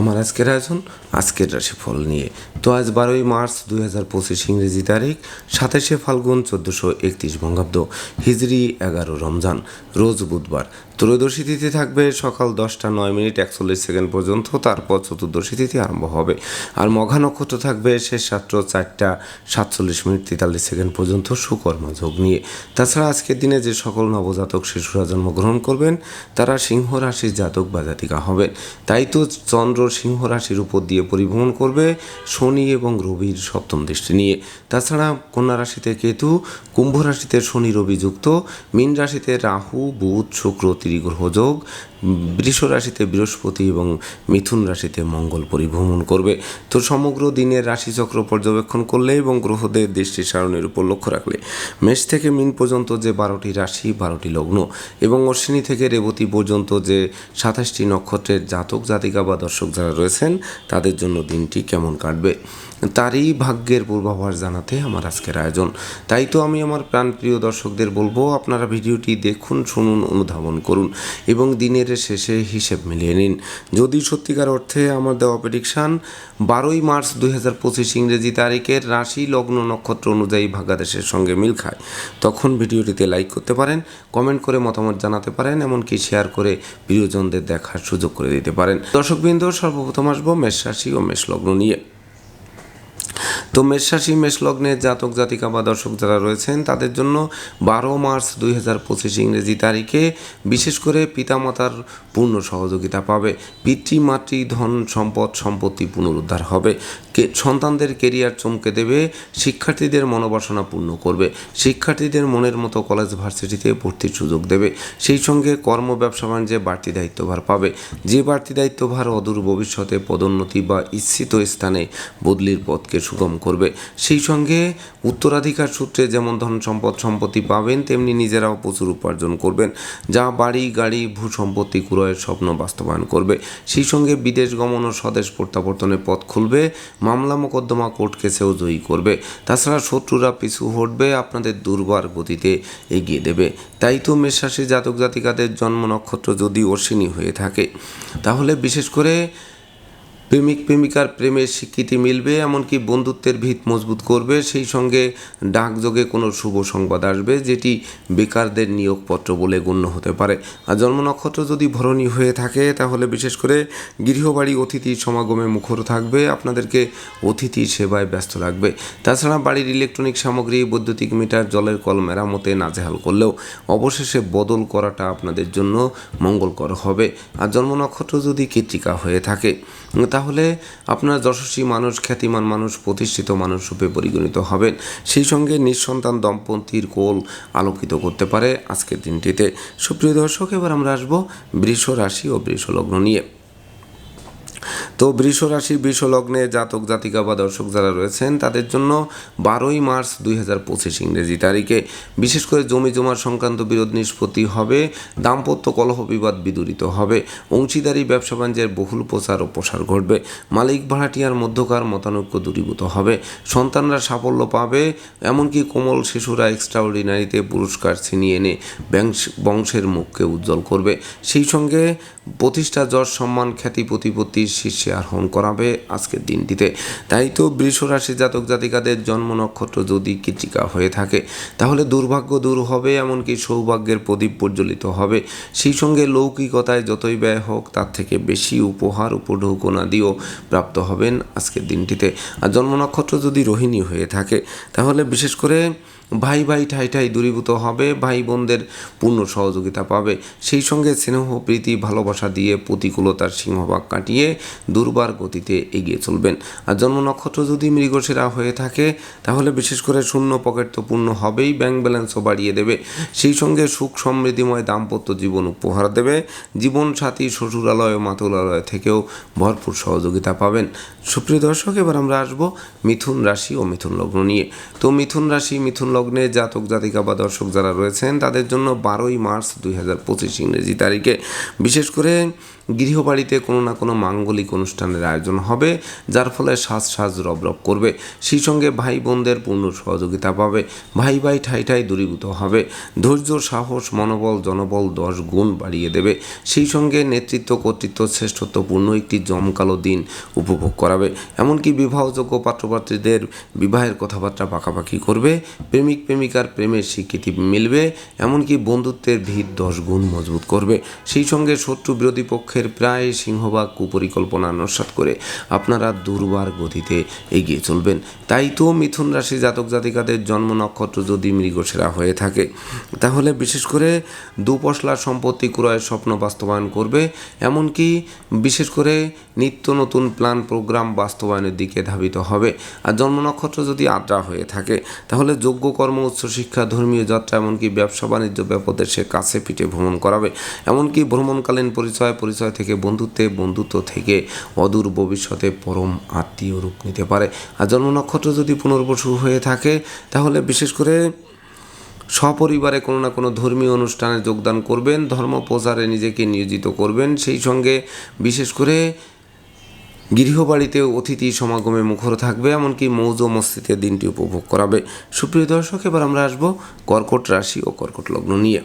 আমার আজকের আয়োজন, আজকের রাশিফল নিয়ে। তো আজ বারোই মার্চ দুই হাজার পঁচিশ ইংরেজি তারিখ, সাতাশে ফাল্গুন চোদ্দোশো একত্রিশ বঙ্গাব্দ, হিজড়ি এগারো রমজান, রোজ বুধবার। ত্রয়োদশী তিথি থাকবে সকাল দশটা নয় মিনিট একচল্লিশ সেকেন্ড পর্যন্ত, তারপর চতুর্দশী তিথি আরম্ভ হবে। আর মঘা নক্ষত্র থাকবে শেষ রাত্র চারটা সাতচল্লিশ মিনিট তেতাল্লিশ সেকেন্ড পর্যন্ত সুকর্মা যোগ নিয়ে। তাছাড়া আজকের দিনে যে সকল নবজাতক শিশুরা জন্মগ্রহণ করবেন, তারা সিংহ রাশির জাতক বা জাতিকা হবেন। তাই তো চন্দ্র সিংহ রাশির উপর দিয়ে পরিভ্রমণ করবে শনি এবং রবির সপ্তম দৃষ্টি নিয়ে। তাছাড়া কন্যা রাশিতে কেতু, কুম্ভ রাশিতে শনি রবি যুক্ত, মীন রাশিতে রাহু, বুধ, শুক্র, ত্রিগ্রহ যোগ, বৃষ রাশিতে বৃহস্পতি এবং মিথুন রাশিতে মঙ্গল পরিভ্রমণ করবে। তো সমগ্র দিনের রাশিচক্র পর্যবেক্ষণ করলে এবং গ্রহদের দৃষ্টি সারণের উপর লক্ষ্য রাখলে মেষ থেকে মিন পর্যন্ত যে বারোটি রাশি, বারোটি লগ্ন এবং অশ্বিনী থেকে রেবতী পর্যন্ত যে সাতাশটি নক্ষত্রের জাতক, জাতিকা বা দর্শক যারা রয়েছেন, তাদের জন্য দিনটি কেমন কাটবে, তারই ভাগ্যের পূর্বাভাস জানাতে আমার আজকের আয়োজন। তাই তো আমি আমার প্রাণপ্রিয় দর্শকদের বলব, আপনারা ভিডিওটি দেখুন, শুনুন, অনুধাবন করুন এবং দিনের শেষে হিসেব মিলিয়ে নিন। যদি সত্যিকার অর্থে আমার দেওয়া প্রেডিকশান বারোই মার্চ দুই হাজার পঁচিশ ইংরেজি তারিখের রাশি লগ্ন নক্ষত্র অনুযায়ী ভাগ্যাদেশের সঙ্গে মিল খায়, তখন ভিডিওটিতে লাইক করতে পারেন কমেন্ট করে মতামত জানাতে পারেন, এমনকি শেয়ার করে প্রিয়জনদের দেখার সুযোগ করে দিতে পারেন। দর্শকবৃন্দ সর্বপ্রথম আসব মেষ রাশি ও মেষ লগ্ন নিয়ে তো মেষরাশি মেষ লগ্নের জাতক, জাতিকা বা দর্শক যারা রয়েছেন, তাদের জন্য বারো মার্চ দুই হাজার পঁচিশ ইংরেজি তারিখে বিশেষ করে পিতামাতার পূর্ণ সহযোগিতা পাবে। পিতৃমাতৃ ধন, সম্পদ, সম্পত্তি পুনরুদ্ধার হবে। সন্তানদের কেরিয়ার চমকে দেবে, শিক্ষার্থীদের মনোবাসনা পূর্ণ করবে, শিক্ষার্থীদের মনের মতো কলেজ, ভার্সিটিতে ভর্তির সুযোগ দেবে, সেই সঙ্গে কর্ম, ব্যবসা, বাণিজ্যে বাড়তি দায়িত্বভার পাবে। যে বাড়তি দায়িত্বভার অদূর ভবিষ্যতে পদোন্নতি বা ইচ্ছিত স্থানে বদলির পথকে সুগম করবে। সেই সঙ্গে উত্তরাধিকার সূত্রে যেমন ধন সম্পদ সম্পত্তি পাবেন, তেমনি নিজেরাও প্রচুর উপার্জন করবেন, যা বাড়ি, গাড়ি, ভূ সম্পত্তি ক্রয়ের স্বপ্ন বাস্তবায়ন করবে। সেই সঙ্গে বিদেশ গমন ও স্বদেশ প্রত্যাবর্তনের পথ খুলবে, মামলা মোকদ্দমা কোর্ট কেসেও জয়ী করবে। তাছাড়া শত্রুরা পিছু হটবে, আপনাদের দুর্বার গতিতে এগিয়ে দেবে। তাই তো মেষরাশি জাতক জাতিকাদের জন্ম নক্ষত্র যদি অশ্বিনী হয়ে থাকে, তাহলে বিশেষ করে প্রেমিক প্রেমিকার প্রেমের স্বীকৃতি মিলবে, এমনকি বন্ধুত্বের ভিত মজবুত করবে। সেই সঙ্গে ডাকযোগে কোনো শুভ সংবাদ আসবে, যেটি বেকারদের নিয়োগপত্র বলে গণ্য হতে পারে। আর জন্ম নক্ষত্র যদি ভরণী হয়ে থাকে, তাহলে বিশেষ করে গৃহবাড়ি অতিথি সমাগমে মুখর থাকবে, আপনাদেরকে অতিথি সেবায় ব্যস্ত রাখবে। তাছাড়া বাড়ির ইলেকট্রনিক সামগ্রী, বৈদ্যুতিক মিটার, জলের কল মেরামতে নাজেহাল করলেও অবশেষে বদল করাটা আপনাদের জন্য মঙ্গলকর হবে। আর জন্ম নক্ষত্র যদি কৃত্রিকা হয়ে থাকে তাহলে আপনার যশস্বী মানুষ, খ্যাতিমান মানুষ, প্রতিষ্ঠিত মানুষ রূপে পরিগণিত হবেন। সেই সঙ্গে নিঃসন্তান দম্পতির কোল আলোকিত করতে পারে আজকের দিনটিতে। সুপ্রিয় দর্শক, এবার আমরা আসব বৃষ রাশি ও বৃষ লগ্ন নিয়ে। তো বৃষ রাশি, বৃষ লগ্নে জাতক, জাতিকা বা দর্শক যারা রয়েছেন, তাদের জন্য বারোই মার্চ দুই হাজার পঁচিশ ইংরেজি তারিখে বিশেষ করে জমি জমার সংক্রান্ত বিরোধ নিষ্পত্তি হবে, দাম্পত্য কলহ বিবাদ বিদূরিত হবে, অংশীদারি, ব্যবসা বাণিজ্যের বহুল প্রচার ও প্রসার ঘটবে, মালিক ভাড়াটিয়ার মধ্যকার মতানৈক্য দূরীভূত হবে, সন্তানরা সাফল্য পাবে, এমনকি কোমল শিশুরা এক্সট্রাঅর্ডিনারিতে পুরস্কার ছিনিয়ে এনে বংশের মুখকে উজ্জ্বল করবে। সেই সঙ্গে প্রতিষ্ঠা যশ সম্মান খ্যাতি প্রতিপত্তির শীর্ষে আরোহণ করাবে আজকের দিনটিতে। তাই তো বৃষ রাশি জাতক জাতিকাদের জন্ম নক্ষত্র যদি কৃতিকা হয়ে থাকে, তাহলে দুর্ভাগ্য দূর হবে, এমনকি সৌভাগ্যের প্রদীপ প্রজ্বলিত হবে। সেই সঙ্গে লৌকিকতায় যতই ব্যয় হোক, তার থেকে বেশি উপহার উপঢৌকনাদিও প্রাপ্ত হবেন আজকের দিনটিতে। আর জন্ম নক্ষত্র যদি রোহিণী হয়ে থাকে, তাহলে বিশেষ করে ভাই ভাই ঠাই ঠাই দূরীভূত হবে, ভাই বোনদের পূর্ণ সহযোগিতা পাবে। সেই সঙ্গে স্নেহ, প্রীতি, ভালোবাসা দিয়ে প্রতিকূলতার সিংহভাগ কাটিয়ে দুর্বার গতিতে এগিয়ে চলবেন। আর জন্ম নক্ষত্র যদি মৃগসেরা হয়ে থাকে, তাহলে বিশেষ করে শূন্য পকেট তো পূর্ণ হবেই, ব্যাংক ব্যালেন্সও বাড়িয়ে দেবে। সেই সঙ্গে সুখ, সমৃদ্ধিময় দাম্পত্য জীবন উপহার দেবে। জীবন সাথী শ্বশুরালয়, মাতুলালয় থেকেও ভরপুর সহযোগিতা পাবেন। সুপ্রিয় দর্শক, এবার আমরা আসব মিথুন রাশি ও মিথুন লগ্ন নিয়ে। তো মিথুন রাশি, মিথুন লগ্নে জাতক, জাতিকা বা দর্শক যারা রয়েছেন, তাদের জন্য বারোই মার্চ দুই হাজার পঁচিশ ইংরেজি তারিখে। বিশেষ করে গৃহবাড়িতে কোনো না কোনো মাঙ্গলিক অনুষ্ঠানের আয়োজন হবে, যার ফলে সাজ সাজ রব রব করবে। সেই সঙ্গে ভাই বোনদের পূর্ণ সহযোগিতা পাবে। ভাই ভাই ঠাই ঠাই দূরীভূত হবে। ধৈর্য, সাহস, মনোবল, জনবল দশ গুণ বাড়িয়ে দেবে। সেই সঙ্গে নেতৃত্ব, কর্তৃত্ব, শ্রেষ্ঠত্বপূর্ণ একটি জমকালো দিন উপভোগ করাবে। এমনকি বিবাহযোগ্য পাত্রপাত্রীদের বিবাহের কথাবার্তা পাকাপাকি করবে। প্রেমিক, প্রেমিকার প্রেমের স্বীকৃতি মিলবে। এমনকি বন্ধুত্বের ভিত দশ গুণ মজবুত করবে। সেই সঙ্গে শত্রু বিরোধী পক্ষের প্রায় সিংহভাগ কুপরিকল্পনা নস্বাত করে আপনারা দুর্বার গতিতে এগিয়ে চলবেন। তাই তো মিথুন রাশি জাতক জাতিকাদের জন্ম নক্ষত্র যদি মৃগসেরা হয়ে থাকে, তাহলে বিশেষ করে দুপশলা সম্পত্তি ক্রয়ের স্বপ্ন বাস্তবায়ন করবে, এমনকি বিশেষ করে নিত্য নতুন প্ল্যান প্রোগ্রাম বাস্তবায়নের দিকে ধাবিত হবে। আর জন্ম নক্ষত্র যদি আদ্রা হয়ে থাকে, তাহলে যোগ্য কর্ম উচ্চশিক্ষা ধর্মীয় যাত্রা, এমনকি ব্যবসা, বাণিজ্য ব্যাপদের সে কাছে পিঠে ভ্রমণ করাবে। এমনকি ভ্রমণকালীন পরিচয় পরিচয় থেকে বন্ধুত্বে, বন্ধুত্ব থেকে অদূর ভবিষ্যতে পরম আত্মীয় রূপ নিতে পারে। আর জন্ম নক্ষত্র যদি পুনর্বসু হয়ে থাকে, তাহলে বিশেষ করে সপরিবারে কোনো না কোনো ধর্মীয় অনুষ্ঠানে যোগদান করবেন, ধর্ম প্রচারে নিজেকে নিয়োজিত করবেন। সেই সঙ্গে বিশেষ করে গৃহবাড়িতে অতিথি সমাগমে মুখর থাকবে, এমনকি মৌজ মস্তিতে দিনটি উপভোগ করাবে। সুপ্রিয় দর্শক, এবার আমরা আসব কর্কট রাশি ও কর্কট লগ্ন নিয়ে।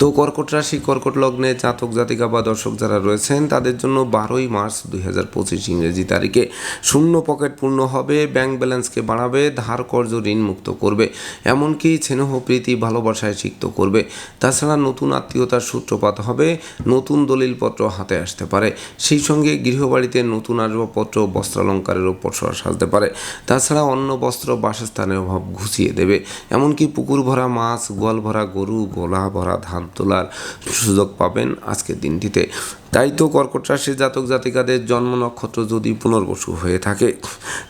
তো কর্কট রাশি, কর্কট লগ্নে জাতক, জাতিকা বা দর্শক যারা রয়েছেন, তাদের জন্য বারোই মার্চ দুই হাজার পঁচিশ ইংরেজি তারিখে শূন্য পকেট পূর্ণ হবে, ব্যাংক ব্যালেন্সকে বাড়াবে, ধার কর্য ঋণ মুক্ত করবে, এমনকি স্নেহ, প্রীতি, ভালোবাসায় সিক্ত করবে। তাছাড়া নতুন আত্মীয়তার সূত্রপাত হবে, নতুন দলিলপত্র হাতে আসতে পারে, সেই সঙ্গে গৃহবাড়িতে নতুন আসবাবপত্র, বস্ত্রালঙ্কারের ওপর সাজতে পারে। তাছাড়া অন্য বস্ত্র, বাসস্থানের অভাব ঘুষিয়ে দেবে, এমনকি পুকুর ভরা মাছ, গোয়াল ভরা গরু, গোলা ভরা ধান তোলার সুযোগ পাবেন আজকের দিনটিতে। তাই তো কর্কট রাশির জাতক জাতিকাদের জন্ম নক্ষত্র যদি পুনর্বসু হয়ে থাকে,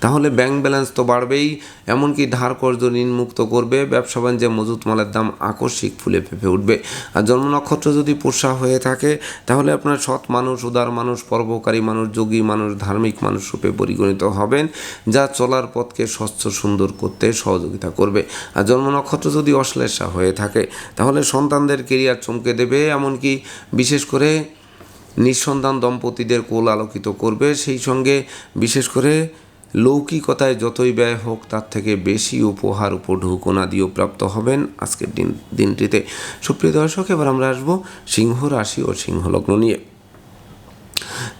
তাহলে ব্যাংক ব্যালেন্স তো বাড়বেই, এমনকি ধার কর্য ঋণ মুক্ত করবে, ব্যবসা বাণিজ্যে মজুত মালের দাম আকস্মিক ফুলে ফেপে উঠবে। আর জন্ম নক্ষত্র যদি পোষা হয়ে থাকে, তাহলে আপনার সৎ মানুষ, উদার মানুষ, পর্বকারী মানুষ, যোগী মানুষ, ধার্মিক মানুষ রূপে পরিগণিত হবেন, যা চলার পথকে স্বচ্ছ, সুন্দর করতে সহযোগিতা করবে। আর জন্ম নক্ষত্র যদি অশ্লেষা হয়ে থাকে, তাহলে সন্তানদের কেরিয়ার চমকে দেবে, এমনকি বিশেষ করে নিঃসন্তান দম্পতিদের কোল আলোকিত করবে। সেই সঙ্গে বিশেষ করে লৌকিকতায় যতই ব্যয় হোক, তার থেকে বেশি উপহার উপঢৌকনা দিয়েও প্রাপ্ত হবেন আজকের দিন, দিনটিতে। সুপ্রিয় দর্শক, এবার আমরা আসব সিংহ রাশি ও সিংহলগ্ন নিয়ে।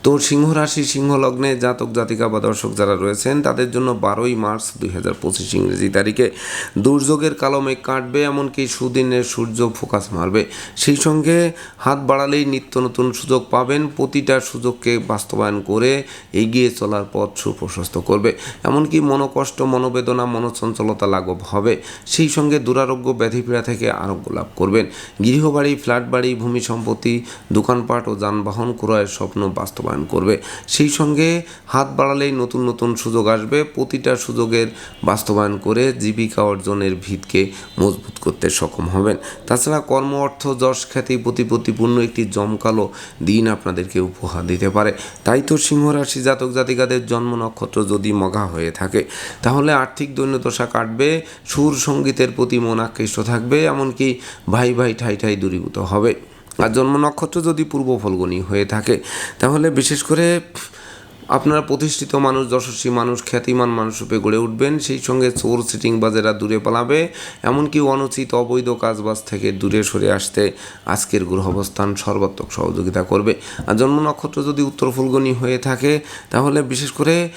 তো সিংহ রাশি সিংহ লগ্নে জাতক, জাতিকা বা দর্শক যারা রয়েছেন, তাদের জন্য বারোই মার্চ দুই হাজার পঁচিশ ইংরেজি তারিখে দুর্যোগের কালমে কাটবে, এমনকি সুদিনের সূর্য ফোকাস মারবে। সেই সঙ্গে হাত বাড়ালেই নিত্য নতুন সুযোগ পাবেন, প্রতিটা সুযোগকে বাস্তবায়ন করে এগিয়ে চলার পথ সুপ্রশস্ত করবে। এমনকি মনোকষ্ট, মনোবেদনা, মনোচঞ্চলতা লাঘব হবে। সেই সঙ্গে দুরারোগ্য ব্যাধিপীড়া থেকে আরোগ্য লাভ করবেন। গৃহবাড়ি ফ্ল্যাট বাড়ি ভূমি সম্পত্তি, দোকানপাট ও যানবাহন ক্রয়ের স্বপ্ন বাস্তবায়ন করবে। সেই সঙ্গে হাত বাড়ালেই নতুন নতুন সুযোগ আসবে। প্রতিটা সুযোগের বাস্তবায়ন করে জীবিকা অর্জনের ভিতকে মজবুত করতে সক্ষম হবেন। তাছাড়া কর্ম, অর্থ, যশ, খ্যাতি, প্রতিপত্তিপূর্ণ একটি জমকালো দিন আপনাদেরকে উপহার দিতে পারে। তাই তো সিংহ রাশি জাতক জাতিকাদের জন্ম নক্ষত্র যদি মগা হয়ে থাকে, তাহলে আর্থিক দৈন্যদশা কাটবে, সুর সঙ্গীতের প্রতি মন আকৃষ্ট থাকবে, এমনকি ভাই ভাই ঠাই ঠাই দূরীভূত হবে। আর জন্ম নক্ষত্র যদি পূর্ব ফলগুনি হয়ে থাকে, তাহলে বিশেষ করে আপনারা প্রতিষ্ঠিত মানুষ, যশস্বী মানুষ, খ্যাতিমান মানুষ রূপে গড়ে উঠবেন। সেই সঙ্গে চোর, সিটিং বাজেরা দূরে পালাবে। এমনকি অনুচিত, অবৈধ কাজবাজ থেকে দূরে সরে আসতে আজকের গ্রহ অবস্থান সর্বাত্মক সহযোগিতা করবে। আর জন্ম নক্ষত্র যদি উত্তর ফুলগনি হয়ে থাকে, তাহলে বিশেষ করে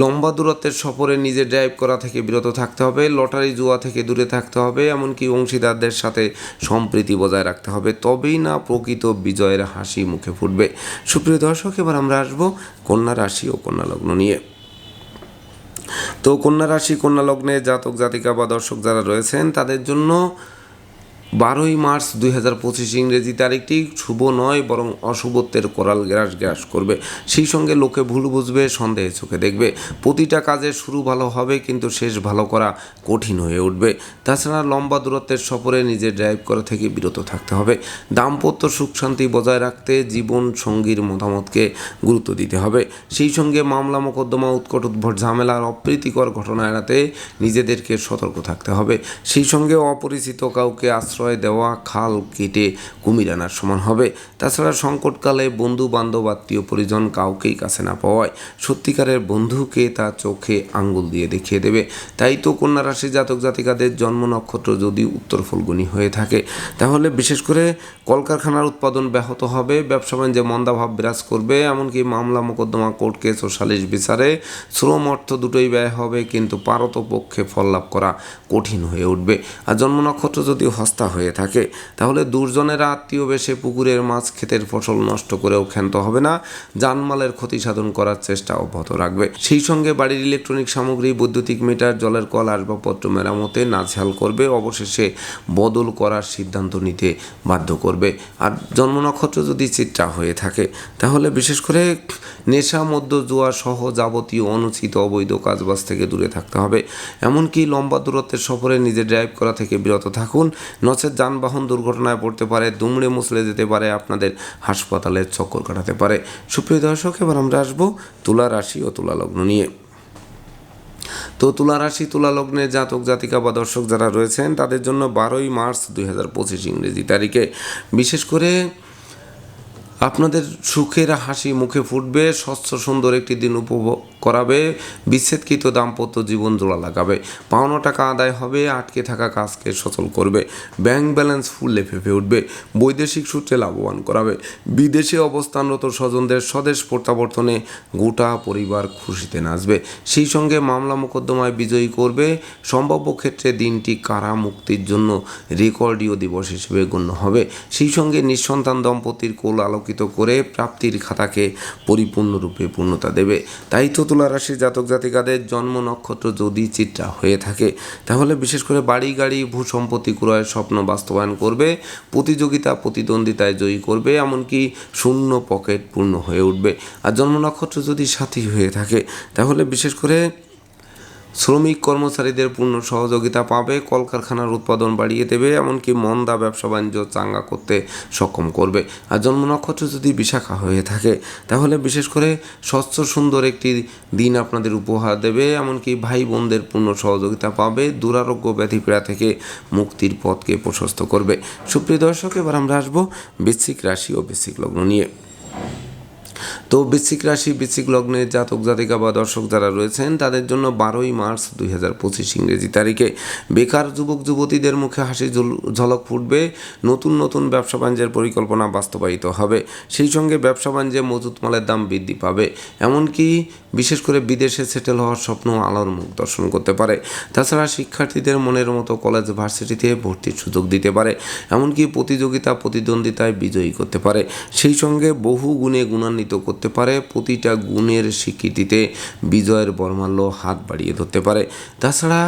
লম্বা দূরত্বের সফরে নিজে ড্রাইভ করা থেকে বিরত থাকতে হবে, লটারি জুয়া থেকে দূরে থাকতে হবে, এমনকি অংশীদারদের সাথে সম্প্রীতি বজায় রাখতে হবে। তবেই না প্রকৃত বিজয়ের হাসি মুখে ফুটবে। সুপ্রিয় দর্শক, এবার আমরা আসব কন্যা রাশি ও কন্যা লগ্ন নিয়ে। তো কন্যা রাশি, কন্যা লগ্নে জাতক, জাতিকা বা দর্শক যারা রয়েছেন, তাদের জন্য বারোই মার্চ দুই হাজার পঁচিশ ইংরেজি তারিখটি শুভ নয়, বরং অশুভত্বের কোরাল গ্রাস গ্রাস করবে। সেই সঙ্গে লোকে ভুল বুঝবে, সন্দেহে চোখে দেখবে। প্রতিটা কাজে শুরু ভালো হবে, কিন্তু শেষ ভালো করা কঠিন হয়ে উঠবে। তাছাড়া লম্বা দূরত্বের সফরে নিজে ড্রাইভ করা থেকে বিরত থাকতে হবে। দাম্পত্য সুখ শান্তি বজায় রাখতে জীবন সঙ্গীর মতামতকে গুরুত্ব দিতে হবে। সেই সঙ্গে মামলা মোকদ্দমা, উৎকট উদ্ভট ঝামেলার অপ্রীতিকর ঘটনা এড়াতে নিজেদেরকে সতর্ক থাকতে হবে। সেই সঙ্গে অপরিচিত কাউকে আশ্রয় আশ্রয় দেওয়া খাল কেটে কুমির আনার সমান হবে। তাছাড়া সংকটকালে বন্ধু বান্ধব আত্মীয় পরিজন কাউকেই কাছে না পাওয়ায় সত্যিকারের বন্ধুকে তা চোখে আঙ্গুল দিয়ে দেখিয়ে দেবে। তাই তো কন্যা রাশি জাতক জাতিকাদের জন্ম নক্ষত্র যদি উত্তর ফলগুনি হয়ে থাকে, তাহলে বিশেষ করে কলকারখানার উৎপাদন ব্যাহত হবে। ব্যবসা বাণিজ্যে মন্দাভাব বিরাজ করবে, এমনকি মামলা, মোকদ্দমা, কোর্ট কেস ও সালিশ বিচারে শ্রম অর্থ দুটোই ব্যয় হবে, কিন্তু পারত পক্ষে ফল লাভ করা কঠিন হয়ে উঠবে। আর জন্ম নক্ষত্র যদি হস্তা হয়ে থাকে। তাহলে দুর্জনেরা আত্মীয় বেশে পুকুরের মাছ ক্ষেতের ফসল নষ্ট করেও ক্ষান্ত হবে না। জানমালের ক্ষতি সাধন করার চেষ্টা অব্যাহত রাখবে। সেই সঙ্গে বাড়ির ইলেকট্রনিক সামগ্রী, বৈদ্যুতিক মিটার, জলের কল, আসবাবপত্র মেরামতে নাজেহাল করবে। অবশেষে বদল করার সিদ্ধান্ত নিতে বাধ্য করবে। আর জন্ম নক্ষত্র যদি চিত্রা হয়ে থাকে, তাহলে বিশেষ করে নেশা মধ্য জুয়া সহ যাবতীয় অনুচিত অবৈধ কাজবাজ থেকে দূরে থাকতে হবে। এমনকি লম্বা দূরত্বের সফরে নিজে ড্রাইভ করা থেকে বিরত থাকুন। নচেত যানবাহন দুর্ঘটনায় পড়তে পারে, দুমড়ে মুচড়ে যেতে পারে, আপনাদের হাসপাতালের চক্কর কাটাতে পারে। সুপ্রিয় দর্শক, এবার আমরা আসব তুলা রাশি ও তুলা লগ্ন নিয়ে। তো তুলা রাশি, তুলা লগ্নে জাতক, জাতিকা বা দর্শক যারা রয়েছেন, তাদের জন্য বারোই মার্চ দুই হাজার পঁচিশ ইংরেজি তারিখে। বিশেষ করে আপনাদের সুখের হাসি মুখে ফুটবে, স্বচ্ছ সুন্দর একটি দিন উপভোগ করাবে, বিচ্ছেদকৃত দাম্পত্য জীবন জোড়া লাগাবে। পাওনা টাকা আদায় হবে, আটকে থাকা কাজকে সচল করবে। ব্যাংক ব্যালেন্স ফুললে ফেপে উঠবে, বৈদেশিক সূত্রে লাভবান করাবে। বিদেশে অবস্থানরত স্বজনদের স্বদেশ প্রত্যাবর্তনে গোটা পরিবার খুশিতে নাচবে। সেই সঙ্গে মামলা মোকদ্দমায় বিজয়ী করবে। সম্ভাব্য ক্ষেত্রে দিনটি কারা মুক্তির জন্য রেকর্ডীয় দিবস হিসেবে গণ্য হবে, সেই সঙ্গে নিঃসন্তান দম্পতির কোল আলোকিত করে প্রাপ্তির খাতাকে পরিপূর্ণরূপে পূর্ণতা দেবে। তাই তো তুলা রাশির জাতক জাতিকাদের জন্ম নক্ষত্র যদি চিত্রা হয়ে থাকে, তাহলে বিশেষ করে বাড়ি, গাড়ি, ভূ সম্পত্তি ক্রয়ের স্বপ্ন বাস্তবায়ন করবে, প্রতিযোগিতা, প্রতিদ্বন্দ্বিতায় জয়ী করবে, এমনকি শূন্য পকেট পূর্ণ হয়ে উঠবে। আর জন্ম নক্ষত্র যদি সাথী হয়ে থাকে, তাহলে বিশেষ করে শ্রমিক কর্মচারীদের পূর্ণ সহযোগিতা পাবে, কলকারখানার উৎপাদন বাড়িয়ে দেবে, এমনকি মন্দা ব্যবসা বাণিজ্য চাঙ্গা করতে সক্ষম করবে। আর জন্ম নক্ষত্র যদি বিশাখা হয়ে থাকে, তাহলে বিশেষ করে স্বচ্ছ সুন্দর একটি দিন আপনাদের উপহার দেবে, এমনকি ভাই বোনদের পূর্ণ সহযোগিতা পাবে, দুরারোগ্য ব্যাধিপীড়া থেকে মুক্তির পথকে প্রশস্ত করবে। সুপ্রিয় দর্শক, এবার আমরা আসব বৃশ্চিক রাশি ও বৃশ্চিক লগ্ন নিয়ে। তো বৃশ্চিক রাশি, বৃশ্চিক লগ্নের জাতক, জাতিকা বা দর্শক যারা রয়েছেন, তাদের জন্য বারোই মার্চ দুই হাজার পঁচিশ ইংরেজি তারিখে। বেকার যুবক, যুবতীদের মুখে হাসি ঝল- ঝলক ফুটবে, নতুন নতুন ব্যবসা বাণিজ্যের পরিকল্পনা বাস্তবায়িত হবে। সেই সঙ্গে ব্যবসা বাণিজ্যে মজুত মালের দাম বৃদ্ধি পাবে। এমনকি বিশেষ করে বিদেশে সেটেল হওয়ার স্বপ্ন আলোর মুখ দর্শন করতে পারে। তাছাড়া শিক্ষার্থীদের মনের মতো কলেজ ভার্সিটিতে ভর্তির সুযোগ দিতে পারে, এমনকি প্রতিযোগিতা, প্রতিদ্বন্দ্বিতায় বিজয়ী করতে পারে। সেই সঙ্গে বহু গুণে গুণান্বিত করতে পারে, প্রতিটা গুণের স্বীকৃতিতে বিজয়ের বর্মাল্য হাত বাড়িয়ে ধরতে পারে। তাছাড়া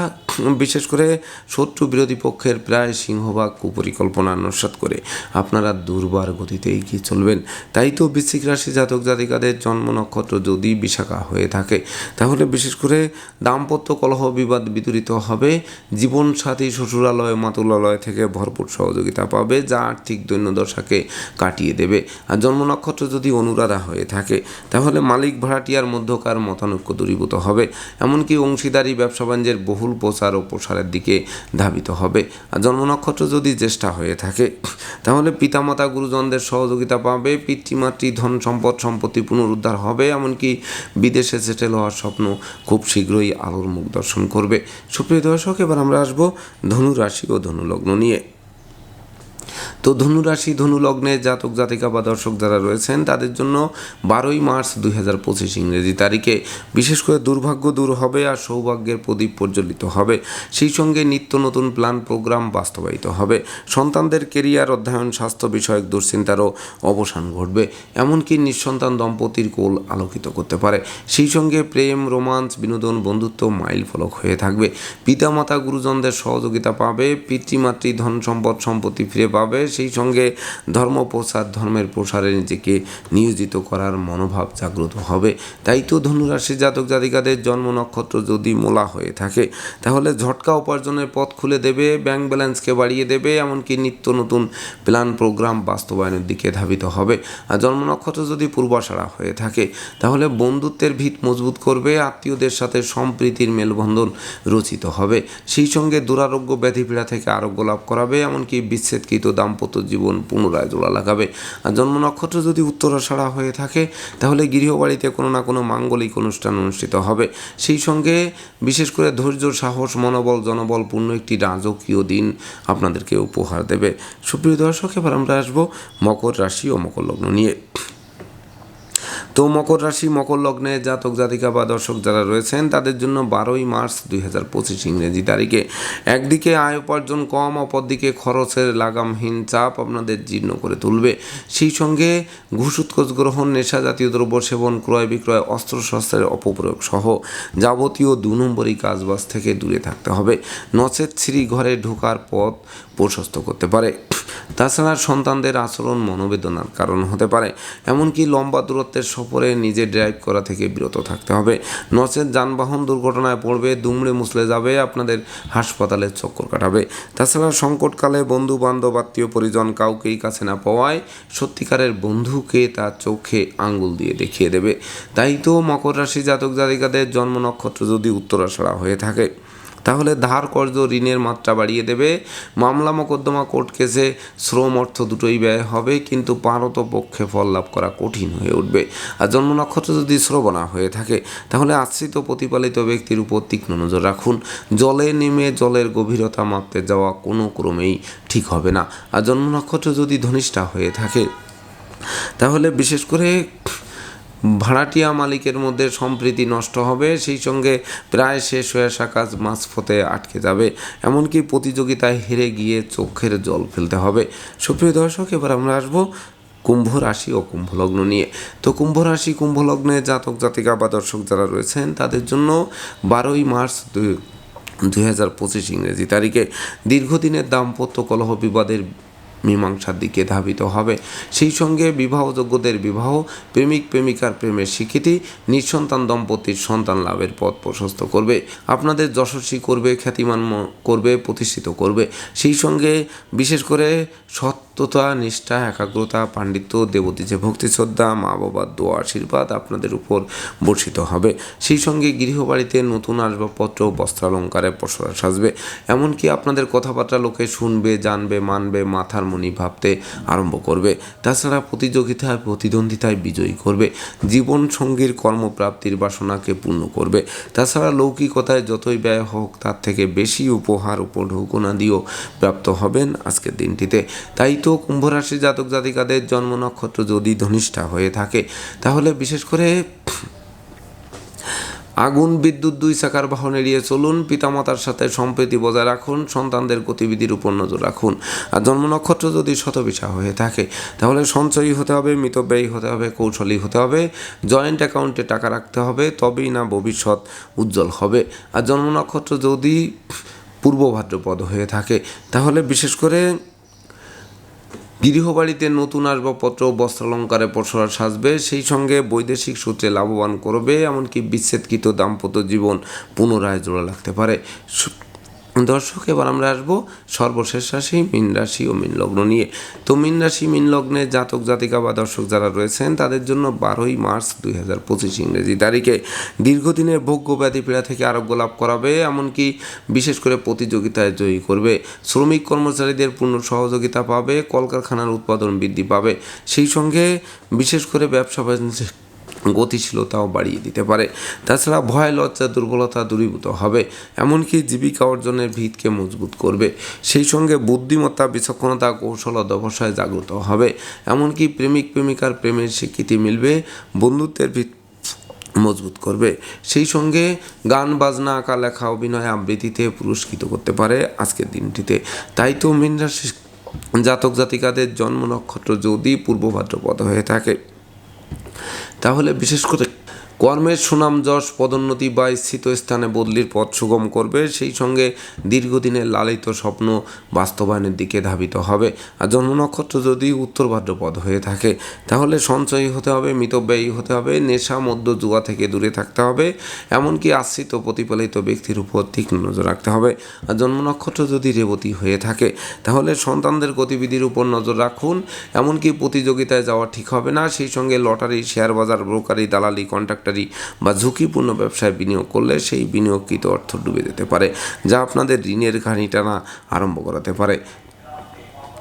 বিশেষ করে শত্রু বিরোধী পক্ষের প্রায় সিংহভাগ কুপরিকল্পনা নস্বাত করে। আপনারা দুর্বার গতিতে এগিয়ে চলবেন। তাই তো বৃশ্চিক রাশি জাতক জাতিকাদের জন্ম নক্ষত্র যদি বিশাখা হয়ে থাকে। তাহলে বিশেষ করে দাম্পত্য কলহ বিবাদ বিতরিত হবে। জীবনসাথী শ্বশুরালয়, মাতুলালয় থেকে ভরপুর সহযোগিতা পাবে, যা আর্থিক দৈন্যদশাকে কাটিয়ে দেবে। আর জন্ম নক্ষত্র যদি অনুরাধা হয়ে থাকে, তাহলে মালিক ভাড়াটিয়ার মধ্যকার মতানৈক্য দূরীভূত হবে। এমনকি অংশীদারি ব্যবসা বাণিজ্যের বহুল প্রচার ও প্রসারের দিকে ধাবিত হবে। আর জন্ম নক্ষত্র যদি জ্যেষ্ঠা হয়ে থাকে, তাহলে পিতামাতা গুরুজনদের সহযোগিতা পাবে, পিতৃমাতৃ ধন সম্পদ সম্পত্তি পুনরুদ্ধার হবে। এমনকি বিদেশে সেটেল হওয়ার স্বপ্ন খুব শীঘ্রই আলোর মুখ দর্শন করবে। সুপ্রিয় দর্শক, এবার আমরা আসব ধনু রাশি ও ধনু লগ্ন নিয়ে। তো ধনু রাশি ধনু লগ্নে জাতক, জাতিকা বা দর্শক যারা রয়েছেন, তাদের জন্য বারোই মার্চ দুই হাজার পঁচিশ ইংরেজি তারিখে বিশেষ করে দুর্ভাগ্য দূর হবে আর সৌভাগ্যের প্রদীপ প্রজ্বলিত হবে। সেই সঙ্গে নিত্য নতুন প্ল্যান, প্রোগ্রাম বাস্তবায়িত হবে। সন্তানদের কেরিয়ার, অধ্যয়ন, স্বাস্থ্য বিষয়ক দুশ্চিন্তারও অবসান ঘটবে। এমনকি নিঃসন্তান দম্পতির কোল আলোকিত করতে পারে। সেই সঙ্গে প্রেম রোমান্স বিনোদন, বন্ধুত্ব মাইল ফলক হয়ে থাকবে। পিতামাতা, গুরুজনদের সহযোগিতা পাবে। পিতৃমাতৃ ধন সম্পদ, সম্পত্তি ফিরে পাবে। হবে, সেই সঙ্গে ধর্ম প্রসার, ধর্মের প্রসারে নিজেকে নিয়োজিত করার মনোভাব জাগ্রত হবে। তাই তো ধনুরাশি জাতক জাতিকাদের জন্ম নক্ষত্র যদি মোলা হয়ে থাকে, তাহলে ঝটকা উপার্জনের পথ খুলে দেবে ব্যাংক ব্যালেন্সকে বাড়িয়ে দেবে, এমনকি নিত্য নতুন প্ল্যান প্রোগ্রাম বাস্তবায়নের দিকে ধাবিত হবে। আর জন্ম নক্ষত্র যদি পূর্বাশারা হয়ে থাকে, তাহলে বন্ধুত্বের ভিত মজবুত করবে, আত্মীয়দের সাথে সম্প্রীতির মেলবন্ধন রচিত হবে। সেই সঙ্গে দুরারোগ্য ব্যাধিপীড়া থেকে আরোগ্য লাভ করাবে, এমনকি বিচ্ছেদকৃত দাম্পত্য জীবন পুনরায় জোড়া লাগাবে। আর জন্ম নক্ষত্র যদি উত্তরাষাড়া হয়ে থাকে, তাহলে গৃহবাড়িতে কোনো না কোনো মাঙ্গলিক অনুষ্ঠান অনুষ্ঠিত হবে। সেই সঙ্গে বিশেষ করে ধৈর্য, সাহস, মনোবল জনবল পূর্ণ একটি রাজকীয় দিন আপনাদেরকে উপহার দেবে। সুপ্রিয় দর্শক, এবার আমরা আসব মকর রাশি ও মকর লগ্ন নিয়ে। তো মকর রাশি, মকর লগ্নে জাতক, জাতিকা বা দর্শক যারা রয়েছেন, তাদের জন্য বারোই মার্চ দুই হাজার পঁচিশ ইংরেজি তারিখে। একদিকে আয় উপার্জন কম, অপরদিকে খরচের লাগামহীন চাপ আপনাদের জীর্ণ করে তুলবে। সেই সঙ্গে ঘুষ গ্রহণ, নেশা জাতীয় দ্রব্য সেবন, ক্রয় বিক্রয় অস্ত্রশস্ত্রের অপপ্রয়োগ সহ যাবতীয় দু নম্বরই কাজবাজ থেকে দূরে থাকতে হবে। নচেত শ্রী ঘরে ঢোকার পথ প্রশস্ত করতে পারে। তাছাড়া সন্তানদের আচরণ মনোবেদনার কারণ হতে পারে। এমনকি লম্বা দূরত্বের সফরে নিজে ড্রাইভ করা থেকে বিরত থাকতে হবে। নচেত যানবাহন দুর্ঘটনায় পড়বে, দুমড়ে মুসলে যাবে, আপনাদের হাসপাতালে চক্কর কাটাবে। তাছাড়া সংকটকালে বন্ধু বান্ধব আত্মীয় পরিজন কাউকেই কাছে না পাওয়ায় সত্যিকারের বন্ধুকে তার চোখে আঙ্গুল দিয়ে দেখিয়ে দেবে। তাই তো মকর রাশি জাতক জাতিকাদের জন্ম নক্ষত্র যদি উত্তরাষাড়া হয়ে থাকে। তাহলে ধার কর্জ ঋণের মাত্রা বাড়িয়ে দেবে। মামলা মোকদ্দমা কোর্ট কেসে শ্রম অর্থ দুটোই ব্যয় হবে, কিন্তু পারত পক্ষে ফল লাভ করা কঠিন হয়ে উঠবে। আর জন্ম নক্ষত্র যদি শ্রবণা হয়ে থাকে, তাহলে আশ্রিত প্রতিপালিত ব্যক্তির উপর তীক্ষ্ণ নজর রাখুন। জলে নেমে জলের গভীরতা মাপতে যাওয়া কোনো ক্রমেই ঠিক হবে না। আর জন্ম নক্ষত্র যদি ধনিষ্ঠা হয়ে থাকে, তাহলে বিশেষ করে ভাড়াটিয়া মালিকের মধ্যে সম্প্রীতি নষ্ট হবে, সেই সঙ্গে প্রায় শেষ হয়ে আসা কাজ মাঝপথে আটকে যাবে। এমনকি প্রতিযোগিতায় হেরে গিয়ে চোখের জল ফেলতে হবে। সুপ্রিয় দর্শক, এবার আমরা আসব কুম্ভ রাশি ও কুম্ভ লগ্ন নিয়ে। তো কুম্ভ রাশি, কুম্ভ লগ্নে জাতক, জাতিকা বা দর্শক যারা রয়েছেন, তাদের জন্য বারোই মার্চ দুই হাজার পঁচিশ ইংরেজি তারিখে দীর্ঘদিনের দাম্পত্য কলহ বিবাদের মীমাংসার দিকে ধাবিত হবে। সেই সঙ্গে বিবাহযোগ্যদের বিবাহ, প্রেমিক প্রেমিকার প্রেমের স্বীকৃতি, নিঃসন্তান দম্পতির সন্তান লাভের পথ প্রশস্ত করবে। আপনাদের যশস্বী করবে, খ্যাতিমান করবে, প্রতিষ্ঠিত করবে। সেই সঙ্গে বিশেষ করে সত্যতা, নিষ্ঠা, একাগ্রতা, পাণ্ডিত্য, দেবতী যে ভক্তি শ্রদ্ধা, মা বাবার দোয়া, আশীর্বাদ আপনাদের উপর বর্ষিত হবে। সেই সঙ্গে গৃহবাড়িতে নতুন আসবাবপত্র, বস্ত্রালঙ্কারে পসরা সাজবে। এমনকি আপনাদের কথাবার্তা লোকে শুনবে, জানবে, মানবে, মাথার মনি ভাবতে আরম্ভ করবে। তাছাড়া প্রতিযোগিতায়, প্রতিদ্বন্দ্বিতায় বিজয়ী করবে। জীবন সঙ্গীর কর্মপ্রাপ্তির বাসনাকে পূর্ণ করবে। তাছাড়া লৌকিকতায় যতই ব্যয় হোক, তার থেকে বেশি উপহার উপঢৌকনাদিও প্রাপ্ত হবেন আজকের দিনটিতে। তাই তো কুম্ভ রাশি জাতক জাতিকাদের জন্ম নক্ষত্র যদি ধনিষ্ঠা হয়ে থাকে, তাহলে বিশেষ করে আগুন, বিদ্যুৎ দুই চাকার বাহন এড়িয়ে চলুন, পিতামাতার সাথে সম্প্রীতি বজায় রাখুন, সন্তানদের গতিবিধির উপর নজর রাখুন। আর জন্ম নক্ষত্র যদি শতবিশা হয়ে থাকে, তাহলে সঞ্চয়ী হতে হবে, মিতব্যয়ী হতে হবে, কৌশলী হতে হবে, জয়েন্ট অ্যাকাউন্টে টাকা রাখতে হবে, তবেই না ভবিষ্যৎ উজ্জ্বল হবে। আর জন্ম নক্ষত্র যদি পূর্ব ভাদ্রপদ হয়ে থাকে, তাহলে বিশেষ করে গৃহবাড়িতে নতুন আসবাবপত্র বস্ত্রালঙ্কারে পসরা সাজবে, সেই সঙ্গে বৈদেশিক সূত্রে লাভবান করবে, এমনকি বিচ্ছেদকৃত দাম্পত্য জীবন পুনরায় জোড়া লাগতে পারে। দর্শক, এবার আমরা আসব সর্বশেষ রাশি, মীন রাশি ও মীন লগ্ন নিয়ে। তো মীন রাশি, মীন লগ্নে জাতক, জাতিকা বা দর্শক যারা রয়েছেন, তাদের জন্য বারোই মার্চ দুই হাজার পঁচিশ ইংরেজি তারিখে দীর্ঘদিনের ভোগ্য ব্যাধি পীড়া থেকে আরোগ্য লাভ করাবে, এমনকি বিশেষ করে প্রতিযোগিতায় জয়ী করবে। শ্রমিক কর্মচারীদের পূর্ণ সহযোগিতা পাবে, কলকারখানার উৎপাদন বৃদ্ধি পাবে। সেই সঙ্গে বিশেষ করে ব্যবসা বাণিজ্য গতিশীলতাও বাড়িয়ে দিতে পারে। তাছাড়া ভয়, লজ্জা, দুর্বলতা দূরীভূত হবে, এমনকি জীবিকা অর্জনের ভিতকে মজবুত করবে। সেই সঙ্গে বুদ্ধিমত্তা, বিচক্ষণতা, কৌশল ও জাগ্রত হবে, এমনকি প্রেমিক, প্রেমিকার প্রেমের স্বীকৃতি মিলবে, বন্ধুত্বের ভিত মজবুত করবে। সেই সঙ্গে গান, বাজনা আঁকা লেখা অভিনয় আবৃত্তিতে পুরস্কৃত করতে পারে আজকের দিনটিতে। তাই তো মীন রাশি জাতক জাতিকাদের জন্ম নক্ষত্র যদি পূর্ব ভাদ্রপদ হয়ে থাকে। তাহলে বিশেষ করে কর্মের সুনাম যশ পদোন্নতি বা স্থিত স্থানে বদলির পথ সুগম করবে, সেই সঙ্গে দীর্ঘদিনের লালিত স্বপ্ন বাস্তবায়নের দিকে ধাবিত হবে। আর জন্ম নক্ষত্র যদি উত্তর ভাদ্রপদ হয়ে থাকে, তাহলে সঞ্চয়ী হতে হবে, মিতব্যয়ী হতে হবে, নেশা মধ্য জুয়া থেকে দূরে থাকতে হবে, এমনকি আশ্রিত প্রতিপালিত ব্যক্তির উপর তীক্ষ্ণ নজর রাখতে হবে। আর জন্ম নক্ষত্র যদি রেবতী হয়ে থাকে, তাহলে সন্তানদের গতিবিধির উপর নজর রাখুন, এমনকি প্রতিযোগিতায় যাওয়া ঠিক হবে না। সেই সঙ্গে লটারি শেয়ার বাজার ব্রোকারি, দালালি কন্ট্রাক্টারি বা ঝুঁকিপূর্ণ ব্যবসায় বিনিয়োগ করলে সেই বিনিয়োগকৃত অর্থ ডুবে যেতে পারে, যা আপনাদের ঋণের ঘানি টানা আরম্ভ করাতে পারে।